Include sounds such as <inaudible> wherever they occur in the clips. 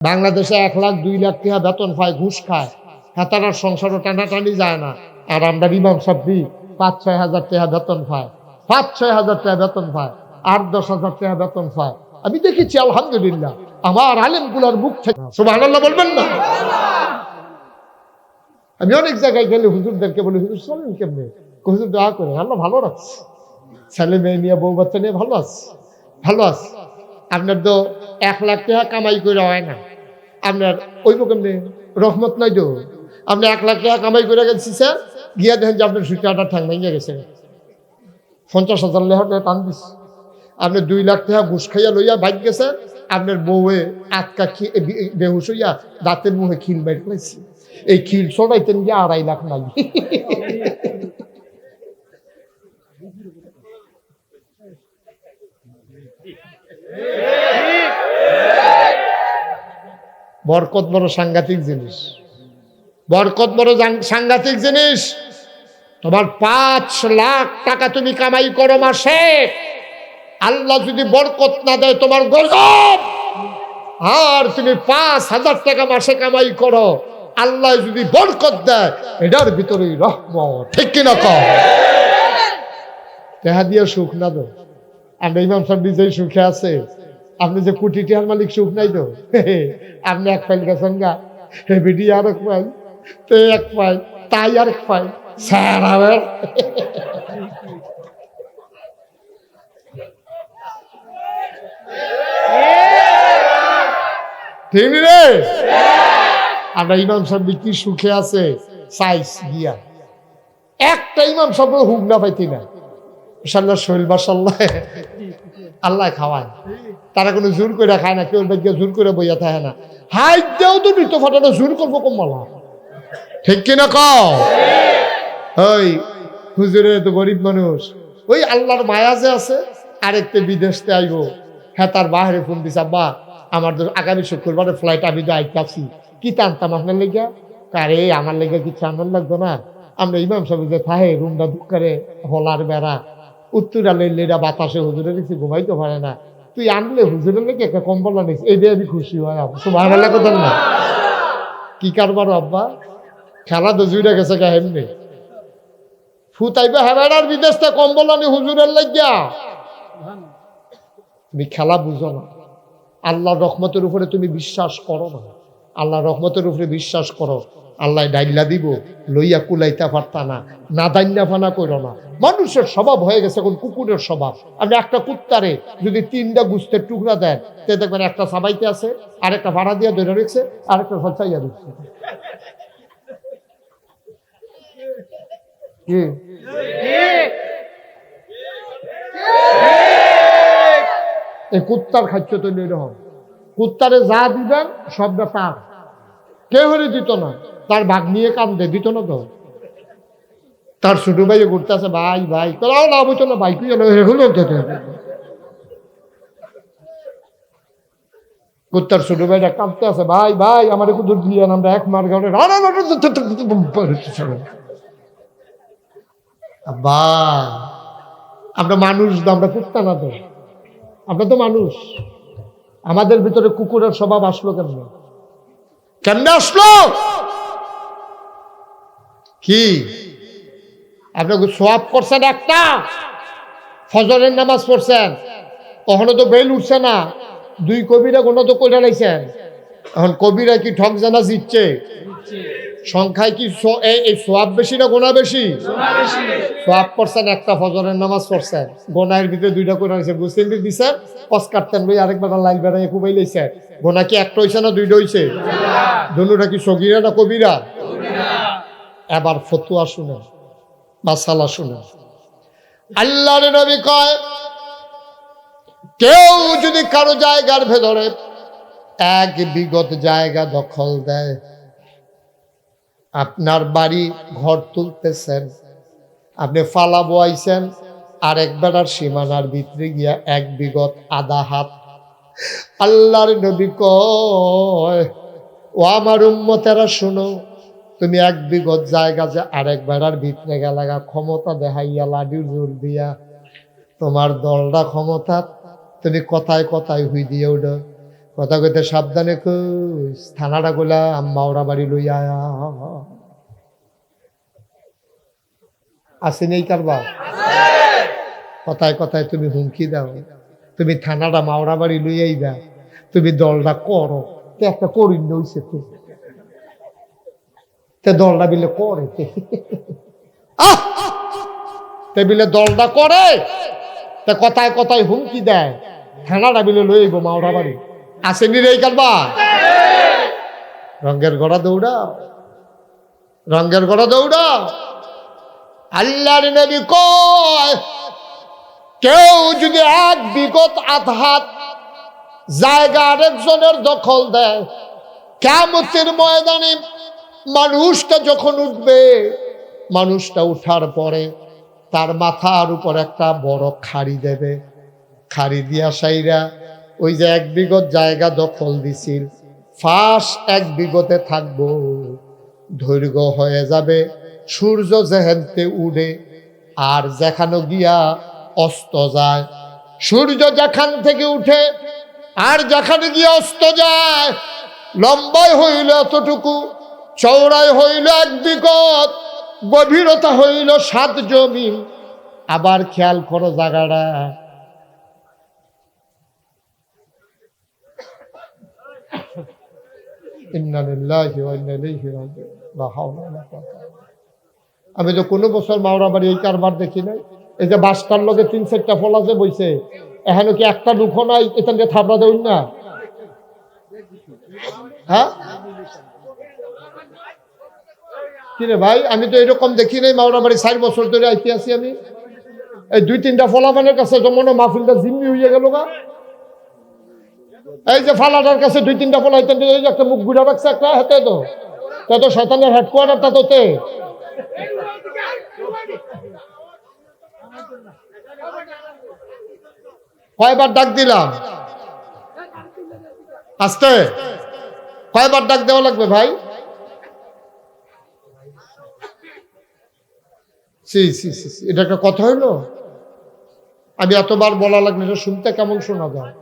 বাংলাদেশে এক লাখ দুই লাখ টাকা বেতন পায়, ঘুষ খায়। হেতারার সংসারও টানাটানি যায় না। আর আমরা ইমাম সাব্বি পাঁচ, ছয় হাজার টাকা বেতন পায়। পাঁচ, ছয় হাজার টাকা বেতন পায়, আট, দশ হাজার টাকা বেতন পায়। আমি দেখেছি, আলহামদুলিল্লাহ, আমার আলেমগুলার মুখ থেকে সুবাহ বলবেন না? আমি অনেক জায়গায় গেলে হুজুরদেরকে বলি, হুজুর, চলেন কেমনে? হুজুর, দোয়া করে, আল্লাহ ভালো রাখছে। ছেলে মেয়ে নিয়ে, বউ বাচ্চা নিয়ে ভালো আছে ভালো আছে। আপনার তো এক লাখ টাকা কামাই করে হয় না। আপনার ওই কেমনে রহমত নাই তো। আপনি এক লাখ টাকা কামাই করে গেছি, স্যার। গিয়া দেখেন যে আপনার সুইটারটা ঠাং ভেঙে গেছে। পঞ্চাশ হাজার লেহার টান দিস আপনি দুই লাখ টাকা ঘুষ খাইয়া লইয়া বাইক গেছে, আপনার বউয়ে আটকা বেহুশ হইয়া দাঁতের মুখে খিল বাইর ফেলাইছে এই খিল ছড়াইতেন গিয়ে আড়াই লাখ নাই। <laughs> বরকত বড় সাংঘাতিক জিনিস। বরকত বড় সাংঘাতিক জিনিস। তোমার পাঁচ লাখ টাকা তুমি কামাই করো মাসে। আল্লাহ যদি বরকত না দেয় তোমার গজব। আর তুমি পাঁচ হাজার টাকা মাসে কামাই করো, আল্লাহ যদি বরকত দেয়, এটার ভিতরেই রহমত। ঠিক কিনা কম তেহা দিয়ে সুখ না তো আমরা ইমাম সাহেব নিজেই সুখে আছে। আপনি যে কোটি টিয়ার মালিক সুখ নাই তো? আপনি এক ফাইল গেছেন গা। বিডি আর এক পাই তে এক পাই তাই আর এক পাই স্যার, আবার। ঠিক রে? আমরা ইমাম সাহেব কি সুখে আছে, সাইজ গিয়া একটা ইমাম সাহেব হুক না পাইতি না। সাল্লাহ শৈল বাসাল্লাহ আল্লাহ খাওয়ায়। তারা কোনো জোর করে খায় না, কেউ গিয়ে জোর করে বইয়া থাকে না। হাই দেও তো নিত ফাটানো জোর করব কমলা ঠিক কিনা কও? ওই হুজুরে তো গরিব মানুষ। ওই আল্লাহর মায়া যে আছে, আরেকটা বিদেশতে আইব। হ্যাঁ তার বাহারে ফোন দিছে, আব্বা, আমার তো আগামী শুক্রবারে ফ্লাইট আমি তো আইতাছি কি টানতাম আপনার লেগে আরে আমার লেগে কিছু আনন্দ লাগতো না। আমরা ইমাম সাহেব যে থাহে রুমটা দুঃখারে হলার বেড়া। উত্তরা লেলেরা বাতাসে হুজুরে দেখছি ঘুমাইতে পারে না। তুই আনলে হুজুরের লেগে একটা কম্বল আনিস, এই দিয়ে আমি খুশি হয় তোমার ভালো কথা না কি কারবার আব্বা? খেলা তো জুড়ে গেছে গা এমনি। ফুতাইবে হুজুরের লাগিয়া। তুমি খেলা বুঝো না। আল্লাহর রহমতের উপরে তুমি বিশ্বাস করো না। আল্লাহর রহমতের উপরে বিশ্বাস করো। আল্লাহ ডাইল্লা দিব, লইয়া কুলাইতে পারতা না না দাইল্লা ফানা করো না। মানুষের স্বভাব হয়ে গেছে এখন কুকুরের স্বভাব। আপনি একটা কুত্তারে যদি তিনটা গুস্তের টুকরা দেন, তে দেখবেন একটা সাবাইতে আছে, আরেকটা ভাড়া দিয়ে ধরে রেখেছে, আরেকটা ফলসাইয়া দিচ্ছে। এই কুত্তার খাদ্য তৈরি এরকম কুত্তারে যা দিবেন, সবটা তার। কেউ হলে দিত না তার ভাগ নিয়ে কান্দে দিত না তো তার ছোট ভাইয়ে ঘুরতে আছে ভাই ভাই তোরাও না ভাই কুই হলো তো তো। কুত্তার ছোট ভাইটা কাঁদতে আছে ভাই ভাই আমার একটু দূর দিয়ে আমরা এক মার গাড়ে বা আমরা মানুষ আমরা কুত্তা না তো আমরা তো মানুষ আমাদের ভিতরে কুকুরের স্বভাব আসলো কেন কেমনে আসলো? কি? আপনাকে সোয়াব করছেন একটা ফজরের নামাজ পড়ছেন। কখনো তো বেল উঠছে না। দুই কবিরা কোনো তো কইরা লাইছেন। এখন কবিরা কি ঠক জানা জিতছে? সংখ্যায় কি এই- সোয়াব বেশি না গোনা বেশি? সোয়াব করছেন একটা ফজরের নামাজ পড়ছেন। গোনায়ের ভিতরে দুইটা করে হয়েছে বুঝতেন দিছেন কস কাটতেন লই আরেকবার লাইল বেড়াই কুবাই লইছে। গোনা কি একটা হইছে না দুইটা হইছে? দুটা কি সগিরা না কবিরা? এবার ফতুয়া শুনে, মাসালা শুনে। আল্লাহর নবী কয়, কেউ যদি কারও জায়গার ভেতরে এক বিগত জায়গা দখল দেয় আপনার বাড়ি ঘর তুলতেছেন। আপনি ফালা বয়াইছেন আর এক বেড়ার সীমানার ভিতরে গিয়া এক বিগত আধা হাত। আল্লাহর নবী কয়, ও আমার উম্মতেরা শুনো, তুমি এক বিগত জায়গা যে আরেক বেড়ার ভিতরে গেলাগা ক্ষমতা দেখাইয়া লাডির জোর দিয়া। তোমার দলটা ক্ষমতা, তুমি কথায় কথায় হুই দিয়ে উঠো। কথা কইতে সাবধানে থানাটা গোলা আম্মা ওরা বাড়ি লইয়া আয়া। আসেনি এই কারবা কথায় কথায় তুমি হুমকি দাও। তুমি থানাটা মাওড়া বাড়ি লইয়াই দা তুমি দলটা করো। তে একটা করিন নইছে তো। তে দলটা বিলে করে তে। বিলে দলটা করে। তে কথায় কথায় হুমকি দেয়। থানাটা বিলে লইব মাওড়া বাড়ি। আসেনি রে কারবা রঙ্গের গড়া দৌড়া রঙ্গের গড়া দৌড়া আল্লাহর নবী কয়, কেউ যদি এক বিগত আধাত জায়গা আরেকজনের দখল দেয় কেমতের ময়দানে মানুষটা যখন উঠবে, মানুষটা উঠার পরে তার মাথার উপর একটা বড় খাড়ি দেবে। খাড়ি দিয়া সাইরা ওই যে এক বিগত জায়গা দখল দিছিল, ফাঁস এক বিগতে থাকব। দৈর্ঘ্য হয়ে যাবে, সূর্য যেহেনতে উড়ে, আর যেখানে গিয়া অস্ত যায়, সূর্য যেখান থেকে উঠে, আর যেখানে গিয়ে অস্ত যায় লম্বাই হইল এতটুকু চৌড়াই হইল এক বিগত, গভীরতা হইল সাত জমি আবার খেয়াল করো জায়গাটা। আমি তো কোনো বছর মাওরা বাড়ি এই কারবার দেখি নাই। এই যে বাসটার লগে তিন চারটা ফল আছে বইছে। এখানে কি একটা লুকো নাই? এখান থেকে থাপড়া দেউন না। হ্যাঁ? কিরে ভাই? আমি তো এরকম দেখি নাই মাওরা বাড়ি। চার বছর ধরে আইতে আছি আমি। এই দুই তিনটা ফলাফানের কাছে যেমন মাহফিলটা জিম্মি হয়ে গেল গা। এই যে ফালাটার কাছে দুই তিনটা ফলা হইতেন এই যে একটা মুখ ঘুরে রাখছে, একটা হাতে তো। তা তো শয়তানের হেডকোয়ার্টারটা তো তে কয়বার ডাক দিলাম? আস্তে? কয়বার ডাক দেওয়া লাগবে ভাই? সি সি সি এটা একটা কথা হইল? আমি এতবার বলা লাগবে এটা শুনতে কেমন শোনা যায়?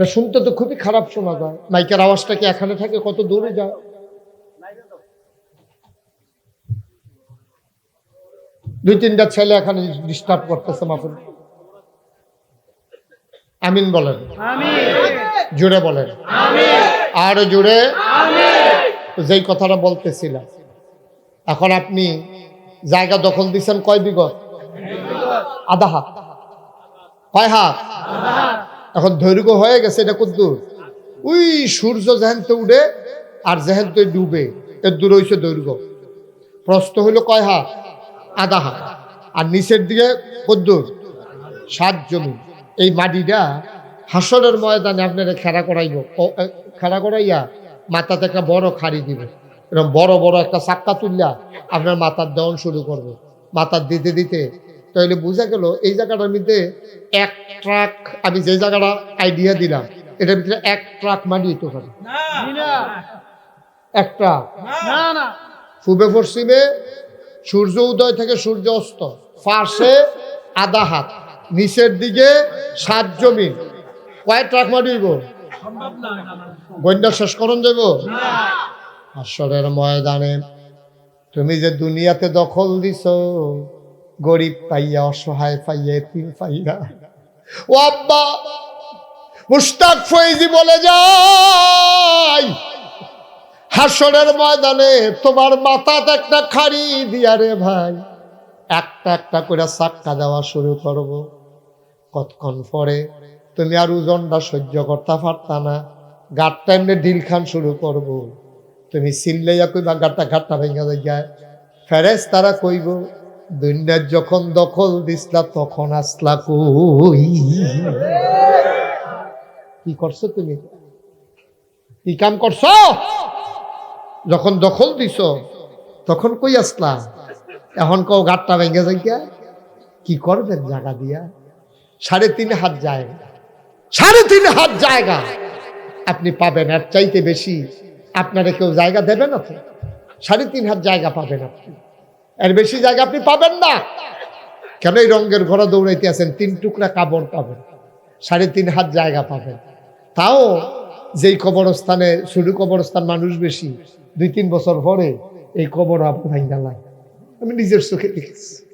এটা শুনতে তো খুবই খারাপ শোনা যায়। মাইকের আওয়াজটা কি এখানে থাকে? কত দূরে যায়? দুই তিনটা ছেলে এখানে ডিস্টার্ব করতেছে মাফুল আমিন বলেন। জুড়ে বলেন। আর জুড়ে যেই কথাটা বলতেছিলাম এখন আপনি জায়গা দখল দিচ্ছেন কয় বিগত আধা হাত। কয় হাত। এখন দৈর্ঘ্য হয়ে গেছে, এটা কদ্দূর ওই সূর্য যেহেনতে উঠে, আর যেহেনতে ডুবে এর দূর হইছে দৈর্ঘ্য। প্রস্থ হইল কয় হাত? আধা হাত। আর নিচের দিকে কদ্দূর সাত জমি। এই মাটিটা হাসরের ময়দানে আপনারা খেলা করাইব। খেলা করাইয়া মাথাতে একটা বড় খাড়ি দিবে। এরকম বড় বড় একটা চাক্কা তুললা আপনার মাথার দেওয়ান শুরু করবে। মাথার দিতে দিতে তাহলে বোঝা গেল এই জায়গাটার মধ্যে এক ট্রাক আমি যে জায়গাটা আইডিয়া দিলাম এটার ভিতরে এক ট্রাক মাটি হইতে পারে এক ট্রাক। না। না পূবে পশ্চিমে সূর্য উদয় থেকে সূর্য অস্ত ফার্সে আধা হাত নিচের দিকে সাত জমিন। কয় ট্রাক না গন্ডা শেষ করন যাব আসরের ময়দানে তুমি যে দুনিয়াতে দখল দিছ গরিব পাইয়া, অসহায় পাইয়া তিন পাইয়া। ও আব্বা মুস্তাক ফৈজি বলে যাই, হাসরের ময়দানে তোমার মাথাতে একটা খাড়ি দিয়া রে ভাই, একটা একটা করে চাক্কা দেওয়া শুরু করব। কতক্ষণ পরে তুমি আর ওজনটা সহ্য করতে পারতা না, গাটটা এমনি ঢিল খান শুরু করব। তুমি সিল্লাইয়া কইবা, গাটটা ঘাটটা ভেঙে যায় ফেরেস তারা কইব দুনিয়ার যখন দখল দিসলা, তখন আসলা কই? কি করছ তুমি? কি কাম করছ? যখন দখল দিছ, তখন কই আসলা? এখন কও গাটটা ভেঙে যাইয়া কি করবেন জায়গা দিয়া? সাড়ে তিন হাত জায়গা সাড়ে তিন হাত জায়গা। আপনি পাবেন এর চাইতে বেশি। আপনারা কেউ জায়গা দেবে না তো? সাড়ে তিন হাত জায়গা পাবেন আপনি। এর বেশি জায়গা আপনি পাবেন না। কেন এই রঙের ঘোড়া দৌড়াইতে আছেন? তিন টুকরা কাপড় পাবেন। সাড়ে তিন হাত জায়গা পাবেন। তাও যেই কবরস্থানে, শুধু কবরস্থান মানুষ বেশি, দুই তিন বছর পরে এই কবর আপনার আমি নিজের চোখে দেখেছি।